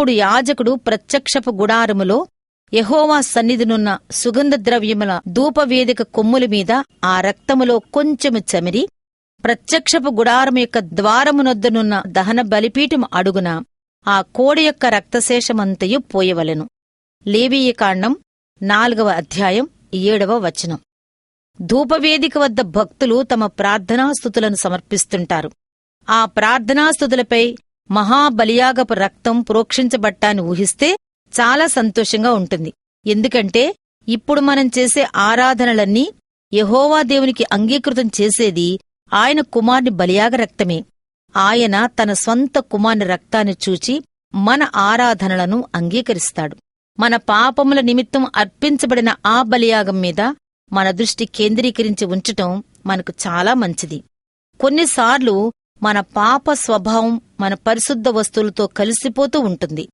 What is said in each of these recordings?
అప్పుడు యాజకుడు ప్రత్యక్షపు గుడారములో యహోవా సన్నిధినున్న సుగంధ ద్రవ్యముల ధూపవేదిక కొమ్ముల మీద ఆ రక్తములో కొంచెము చమిరి ప్రత్యక్షపు గుడారం యొక్క ద్వారమునొద్దనున్న దహన బలిపీఠం అడుగున ఆ కోడి యొక్క రక్తశేషమంతయు పోయవలెను. లేవీయకాండం నాలుగవ అధ్యాయం ఏడవ వచనం. ధూపవేదిక వద్ద భక్తులు తమ ప్రార్థనాస్థుతులను సమర్పిస్తుంటారు. ఆ ప్రార్థనాస్థుతులపై మహాబలియాగపు రక్తం ప్రోక్షించబట్టాన్ని ఊహిస్తే చాలా సంతోషంగా ఉంటుంది. ఎందుకంటే ఇప్పుడు మనం చేసే ఆరాధనలన్నీ యహోవా దేవునికి అంగీకృతం చేసేది ఆయన కుమార్ని బలియాగ రక్తమే. ఆయన తన స్వంత కుమార్ని రక్తాన్ని చూచి మన ఆరాధనలను అంగీకరిస్తాడు. మన పాపముల నిమిత్తం అర్పించబడిన ఆ బలియాగం మీద మన దృష్టి కేంద్రీకరించి ఉంచటం మనకు చాలా మంచిది. కొన్నిసార్లు మన పాప స్వభావం మన పరిశుద్ధ వస్తువులతో కలిసిపోతూ ఉంటుంది.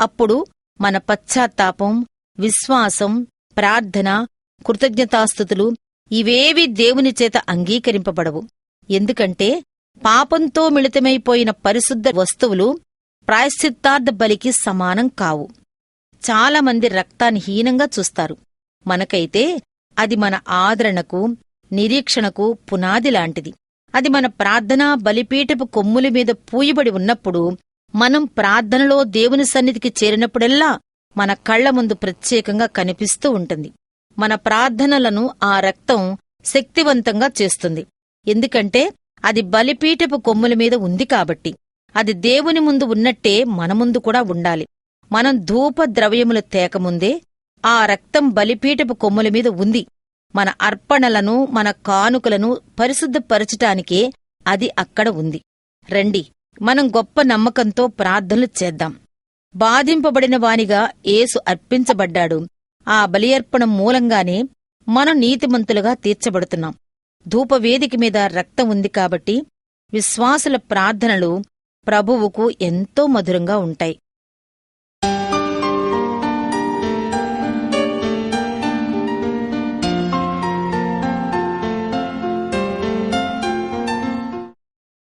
అప్పుడు మన పశ్చాత్తాపం విశ్వాసం ప్రార్థన కృతజ్ఞతాస్థుతులు ఇవేవి దేవుని చేత అంగీకరింపబడవు. ఎందుకంటే పాపంతో మిళితమైపోయిన పరిశుద్ధ వస్తువులు ప్రాయశ్చిత్తార్థ బలికి సమానం కావు. చాలామంది రక్తాన్ని హీనంగా చూస్తారు. మనకైతే అది మన ఆదరణకు నిరీక్షణకు పునాది లాంటిది. అది మన ప్రార్థనా బలిపీఠపు కొమ్ముల మీద పూయబడి ఉన్నప్పుడు మనం ప్రార్థనలో దేవుని సన్నిధికి చేరినప్పుడెల్లా మన కళ్ళ ముందు ప్రత్యేకంగా కనిపిస్తూ ఉంటుంది. మన ప్రార్థనలను ఆ రక్తం శక్తివంతంగా చేస్తుంది. ఎందుకంటే అది బలిపీఠపు కొమ్ముల మీద ఉంది కాబట్టి. అది దేవుని ముందు ఉన్నట్టే మన ముందు కూడా ఉండాలి. మనం ధూప ద్రవ్యములు తేకముందే ఆ రక్తం బలిపీఠపు కొమ్ముల మీద ఉంది. మన అర్పణలను మన కానుకలను పరిశుద్ధపరచటానికే అది అక్కడ ఉంది. రండి మనం గొప్ప నమ్మకంతో ప్రార్థనలు చేద్దాం. బాధింపబడిన వానిగా ఏసు అర్పించబడ్డాడు. ఆ బలియర్పణం మూలంగానే మనం నీతిమంతులుగా తీర్చబడుతున్నాం. ధూపవేదిక మీద రక్తం ఉంది కాబట్టి విశ్వాసుల ప్రార్థనలు ప్రభువుకు ఎంతో మధురంగా ఉంటాయి.